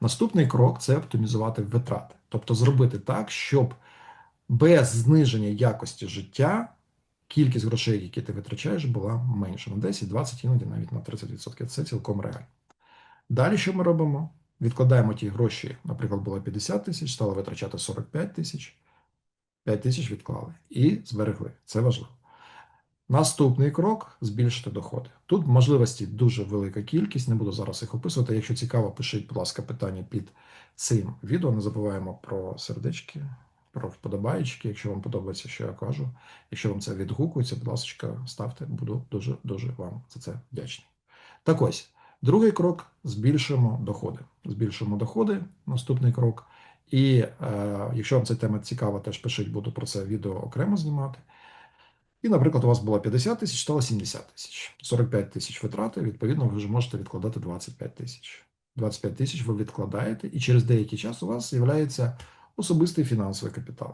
Наступний крок це оптимізувати витрати, тобто зробити так, щоб без зниження якості життя кількість грошей, які ти витрачаєш, була менша на 10, 20, іноді навіть на 30%. Це цілком реально. Далі що ми робимо? Відкладаємо ті гроші, наприклад, було 50 тисяч, стало витрачати 45 тисяч, 5 тисяч відклали і зберегли. Це важливо. Наступний крок збільшити доходи. Тут можливості дуже велика кількість, не буду зараз їх описувати. Якщо цікаво, пишіть, будь ласка, питання під цим відео. Не забуваємо про сердечки, про вподобайки, якщо вам подобається, що я кажу. Якщо вам це відгукується, будь ласка, ставте, буду дуже дуже вам за це вдячний. Так ось, другий крок збільшимо доходи. Збільшимо доходи, наступний крок. І е, якщо вам ця тема цікава, теж пишіть, буду про це відео окремо знімати. І, наприклад, у вас було 50 тисяч, стало 70 тисяч. 45 тисяч витрати, відповідно, ви вже можете відкладати 25 тисяч. 25 тисяч ви відкладаєте, і через деякий час у вас з'являється особистий фінансовий капітал.